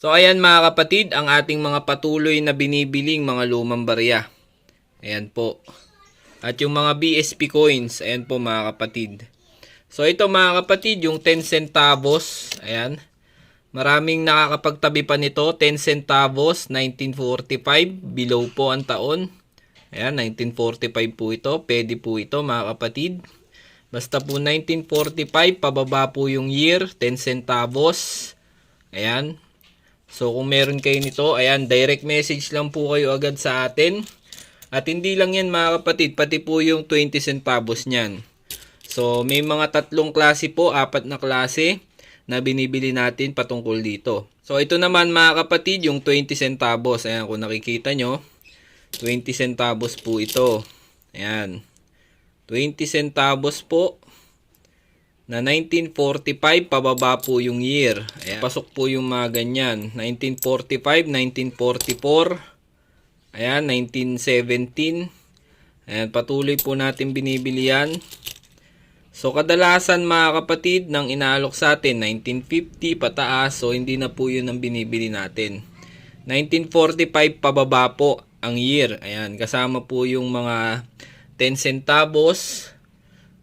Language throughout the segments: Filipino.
So ayan mga kapatid, ang ating mga patuloy na binibiling mga lumang barya. Ayan po. At yung mga BSP coins, ayan po mga kapatid. So ito mga kapatid, yung 10 centavos, ayan. Maraming nakakapagtabi pa nito, 10 centavos, 1945, below po ang taon. Ayan, 1945 po ito, pwede po ito mga kapatid. Basta po 1945, pababa po yung year, 10 centavos. Ayan. So kung meron kayo nito, ayan, direct message lang po kayo agad sa atin. At hindi lang yan mga kapatid, pati po yung 20 centavos niyan. So may mga tatlong klase po, apat na klase na binibili natin patungkol dito. So ito naman mga kapatid, yung 20 centavos. Ayan, kung nakikita nyo, 20 centavos po ito. Ayan. 20 centavos po na 1945 pababa po yung year. Ayan. Pasok po yung mga ganyan. 1945, 1944, ayan, 1917. Ayan, patuloy po natin binibili yan. So kadalasan mga kapatid nang inaalok sa atin 1950 pataas so hindi na po yun ang binibili natin. 1945 pababa po ang year. Ayan, kasama po yung mga 10 centavos,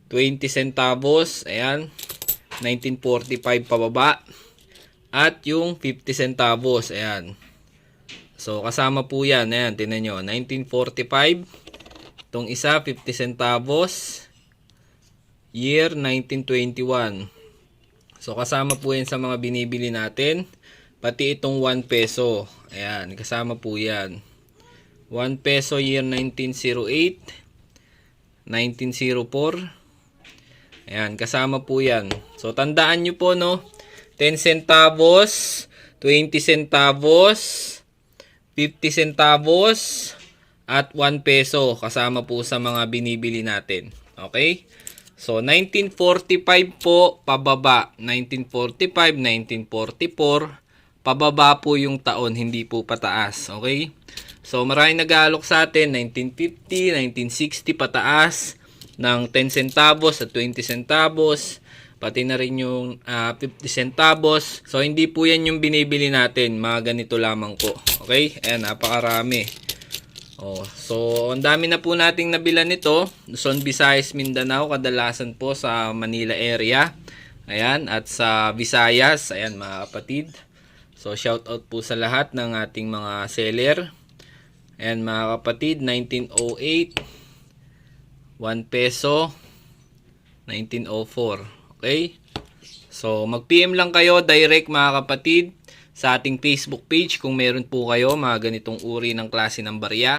20 centavos, ayan, 1945 pababa. At yung 50 centavos, ayan. So, kasama po yan. Ayan, tinan nyo. 1945. Itong isa, 50 centavos. Year 1921. So, kasama po yan sa mga binibili natin. Pati itong 1 peso. Ayan, kasama po yan. 1 peso year 1908. 1904. Ayan, kasama po yan. So, tandaan nyo po, no? 10 centavos, 20 centavos, 50 centavos, at 1 peso. Kasama po sa mga binibili natin. Okay? So, 1945 po, pababa. 1945, 1944, pababa po yung taon, hindi po pataas. Okay? So, maraming nag-aalok sa atin, 1950, 1960, pataas ng 10 centavos at 20 centavos, pati na rin yung ah, 50 centavos. So, hindi po yan yung binibili natin. Mga ganito lamang po. Okay? Ayan, napakarami. Oh, so, ang dami na po nating nabilan nito. Luzon, Visayas, Mindanao, kadalasan po sa Manila area. Ayan, at sa Visayas, ayan mga kapatid. So, shout out po sa lahat ng ating mga seller. Ayan mga kapatid, 1908, 1 peso, 1904. Okay? So, mag-PM lang kayo direct mga kapatid sa ating Facebook page kung meron po kayo mga ganitong uri ng klase ng barya.